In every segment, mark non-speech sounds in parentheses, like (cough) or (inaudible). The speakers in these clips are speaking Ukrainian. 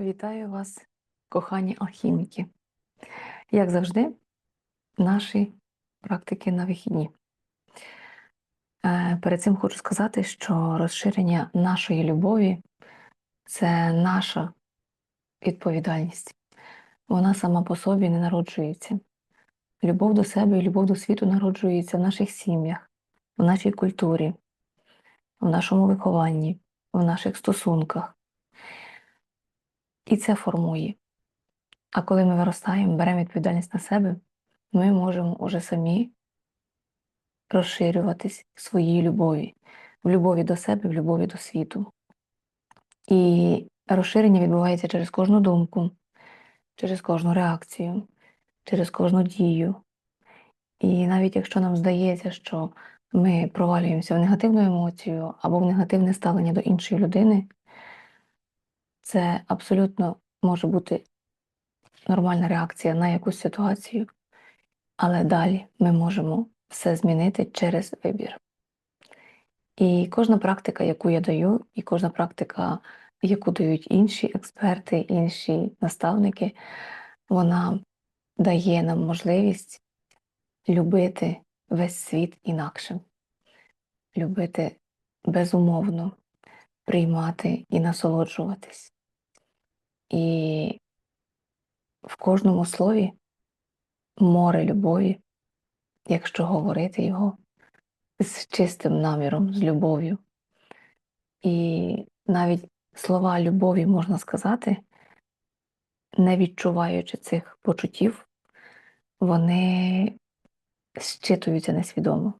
Вітаю вас, кохані алхіміки. Як завжди, наші практики на вихідні. Е, Перед цим хочу сказати, що розширення нашої любові це наша відповідальність. Вона сама по собі не народжується. Любов до себе і любов до світу народжується в наших сім'ях, в нашій культурі, в нашому вихованні, в наших стосунках. І це формує. А коли ми виростаємо, беремо відповідальність на себе, ми можемо уже самі розширюватись в своїй любові, в любові до себе, в любові до світу. І розширення відбувається через кожну думку, через кожну реакцію, через кожну дію. І навіть якщо нам здається, що ми провалюємося в негативну емоцію або в негативне ставлення до іншої людини, це абсолютно може бути нормальна реакція на якусь ситуацію, але далі ми можемо все змінити через вибір. І кожна практика, яку я даю, і кожна практика, яку дають інші експерти, інші наставники, вона дає нам можливість любити весь світ інакше, любити безумовно, приймати і насолоджуватись. І в кожному слові море любові, якщо говорити його з чистим наміром, з любов'ю. І навіть слова любові можна сказати, не відчуваючи цих почуттів, вони щитуються несвідомо.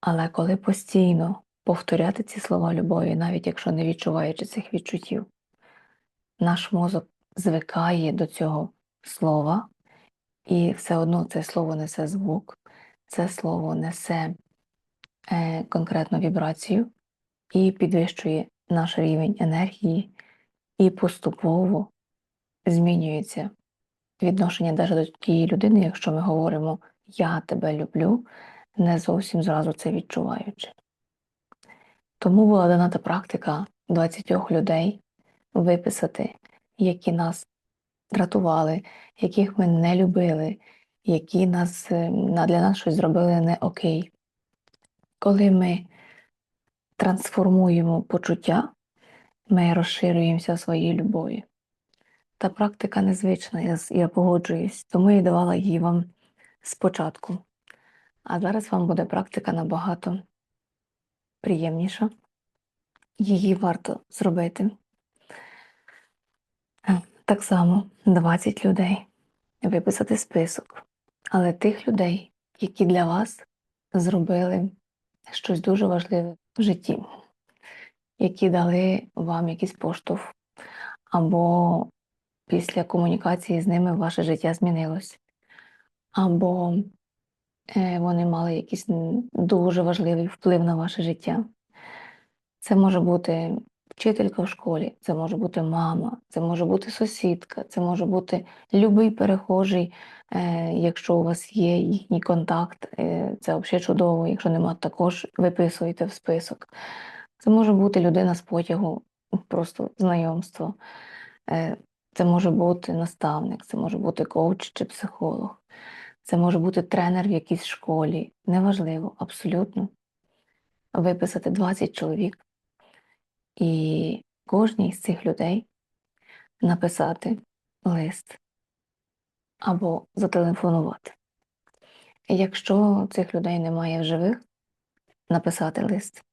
Але коли постійно повторяти ці слова любові, навіть якщо не відчуваючи цих відчуттів, наш мозок звикає до цього слова, і все одно це слово несе звук, це слово несе е, конкретну вібрацію і підвищує наш рівень енергії, і поступово змінюється відношення навіть до тієї людини, якщо ми говоримо Я тебе люблю, не зовсім зразу це відчуваючи. Тому була дана та практика 20 людей виписати, які нас дратували, яких ми не любили, які нас, е, для нас щось зробили не окей. Коли ми трансформуємо почуття, ми розширюємося в своїй любові. Та практика незвична, я, я погоджуюсь, тому я давала її вам спочатку. А зараз вам буде практика набагато приємніша. Її варто зробити. Так само 20 людей, виписати список, але тих людей, які для вас зробили щось дуже важливе в житті, які дали вам якийсь поштовх, або після комунікації з ними ваше життя змінилось, або е, вони мали якийсь дуже важливий вплив на ваше життя. Це може бути вчителька в школі, це може бути мама, це може бути сусідка, це може бути любий перехожий, е, якщо у вас є їхній контакт, е, це взагалі чудово. Якщо нема, також виписуйте в список. Це може бути людина з потягу, просто знайомство. Е, Це може бути наставник, це може бути коуч чи психолог, це може бути тренер в якійсь школі. Неважливо, абсолютно. Виписати 20 чоловік і кожній з цих людей написати лист або зателефонувати. Якщо цих людей немає в живих, написати лист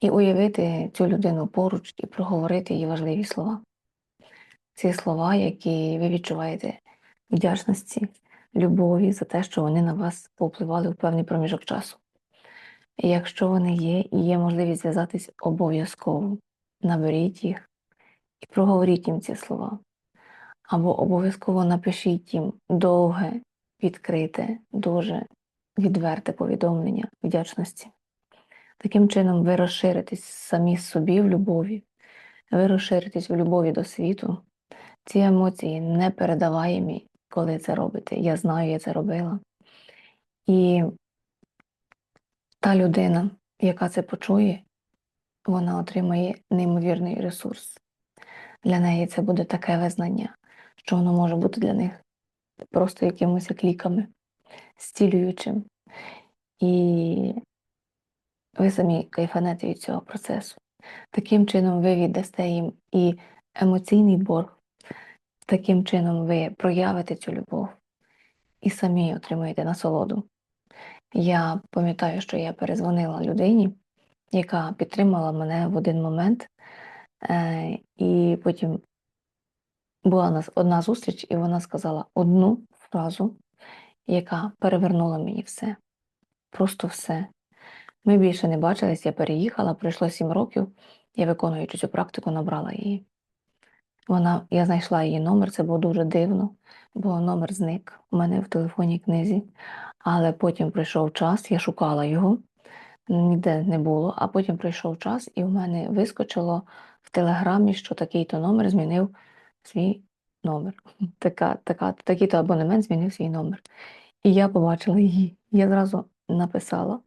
і уявити цю людину поруч і проговорити її важливі слова. Ці слова, які ви відчуваєте вдячності, любові за те, що вони на вас повпливали в певний проміжок часу. Якщо вони є і є можливість зв'язатись обов'язково, наберіть їх і проговоріть їм ці слова. Або обов'язково напишіть їм довге, відкрите, дуже відверте повідомлення вдячності. Таким чином, ви розширитесь самі собі в любові, ви розширитесь в любові до світу. Ці емоції непередаваємі, коли це робите. Я знаю, я це робила. І та людина, яка це почує, вона отримає неймовірний ресурс. для неї це буде таке визнання, що воно може бути для них просто якимось як ліками, зцілюючим. І ви самі кайфанете від цього процесу. Таким чином ви віддасте їм і емоційний борг, таким чином ви проявите цю любов і самі отримаєте насолоду. Я пам'ятаю, що я перезвонила людині, яка підтримала мене в один момент, е, і потім була у нас одна зустріч, і вона сказала одну фразу, яка перевернула мені все. Просто все. Ми більше не бачились, я переїхала, пройшло сім років, я виконуючи цю практику, набрала її. Вона, я знайшла її номер, це було дуже дивно, бо номер зник у мене в телефонній книзі. Але потім прийшов час, я шукала його, ніде не було, а потім прийшов час, і в мене вискочило в телеграмі, що такий-то номер змінив свій номер. (laughs) Така, така, такий-то абонемент змінив свій номер. І я побачила її. Я зразу написала,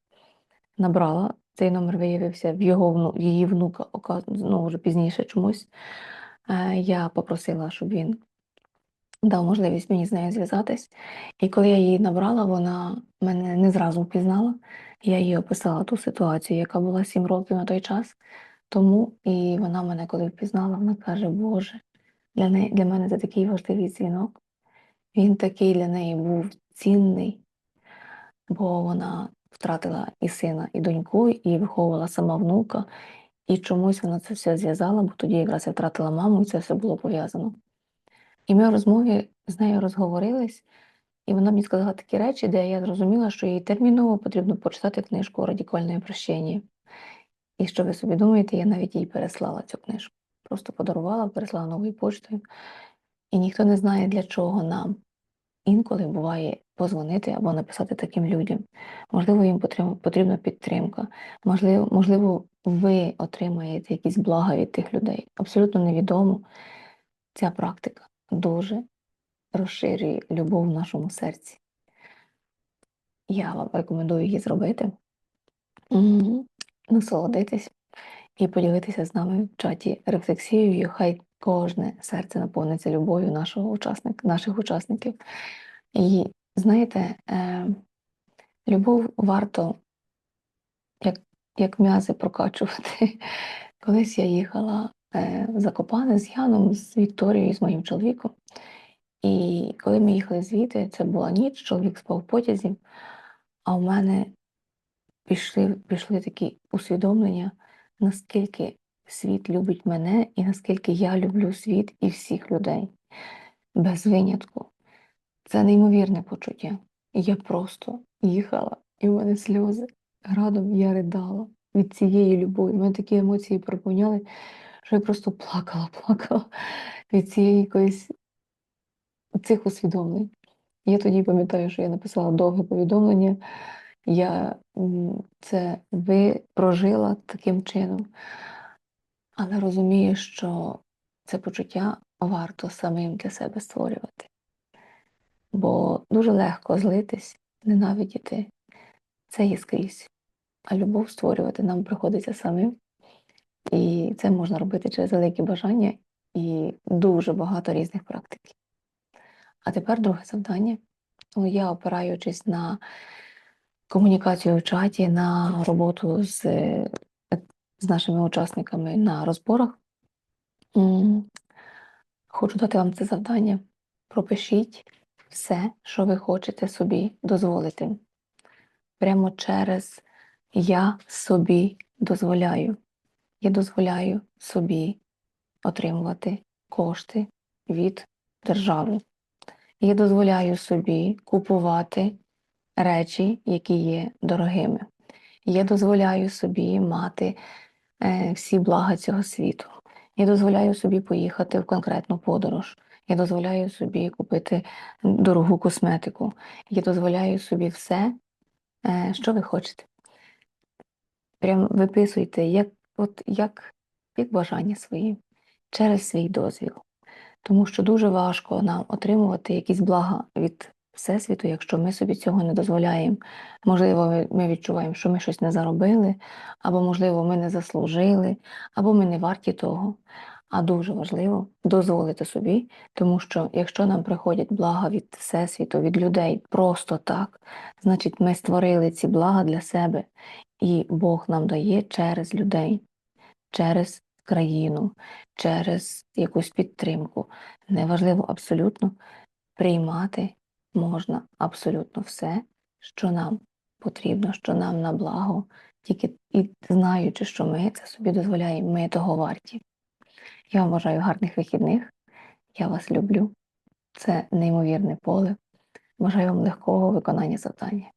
набрала. Цей номер виявився в його вну, її внука, ну, вже пізніше чомусь. Е, Я попросила, щоб він дав можливість мені з нею зв'язатись. І коли я її набрала, вона мене не зразу впізнала. Я їй описала ту ситуацію, яка була сім років на той час тому. І вона мене, коли впізнала, вона каже: Боже, для неї для мене це такий важливий дзвінок. Він такий для неї був цінний, бо вона втратила і сина, і доньку, і виховувала сама внука. І чомусь вона це все зв'язала, бо тоді якраз я втратила маму, і це все було пов'язано. І ми в розмові з нею розговорились, і вона мені сказала такі речі, де я зрозуміла, що їй терміново потрібно почитати книжку Радикальне прощення. І що ви собі думаєте, я навіть їй переслала цю книжку. Просто подарувала, переслала новою поштою. І ніхто не знає, для чого нам інколи буває позвонити або написати таким людям. Можливо, їм потрібна, підтримка, можливо, можливо, ви отримаєте якісь блага від тих людей. Абсолютно невідомо. Ця практика дуже розширює любов в нашому серці. Я вам рекомендую її зробити, насолодитись і поділитися з нами в чаті рефлексією. Хай кожне серце наповниться любов'ю нашого учасника, наших учасників. І знаєте, е, любов варто як, як м'язи прокачувати. (laughs) Колись я їхала Закопане з Яном, з Вікторією, з моїм чоловіком. І коли ми їхали звідти, це була ніч, чоловік спав в потязі, а в мене пішли, пішли такі усвідомлення, наскільки світ любить мене і наскільки я люблю світ і всіх людей без винятку. Це неймовірне почуття. Я просто їхала, і в мене сльози. Градом я ридала від цієї любові. У мене такі емоції проповняли, що я просто плакала, (laughs) плакала від цієї якоїсь цих усвідомлень. Я тоді пам'ятаю, що я написала довге повідомлення. Я це ви прожила таким чином, але розумію, що це почуття варто самим для себе створювати. Бо дуже легко злитись, ненавидіти. Це є скрізь. А любов створювати нам приходиться самим. І це можна робити через велике бажання і дуже багато різних практик. А тепер друге завдання. Я опираючись на комунікацію в чаті, на роботу з, з нашими учасниками на розборах. Хочу дати вам це завдання. Пропишіть все, що ви хочете собі дозволити. Прямо через я собі дозволяю. Я дозволяю собі отримувати кошти від держави. Я дозволяю собі купувати речі, які є дорогими. Я дозволяю собі мати е, всі блага цього світу. Я дозволяю собі поїхати в конкретну подорож. Я дозволяю собі купити дорогу косметику. Я дозволяю собі все, е, що ви хочете. Прям виписуйте, як, от, як, як бажання свої, через свій дозвіл. Тому що дуже важко нам отримувати якісь блага від Всесвіту, якщо ми собі цього не дозволяємо. Можливо, ми- відчуваємо, що ми щось не заробили, або, можливо, ми не заслужили, або ми не варті того. а дуже важливо дозволити собі, тому що якщо нам приходять блага від Всесвіту, від людей просто так, значить ми створили ці блага для себе, і Бог нам дає через людей, через країну, через якусь підтримку. Неважливо абсолютно приймати можна абсолютно все, що нам потрібно, що нам на благо, тільки і знаючи, що ми це собі дозволяємо, ми того варті. Я вам бажаю гарних вихідних. Я вас люблю. Це неймовірне поле. Бажаю вам легкого виконання завдання.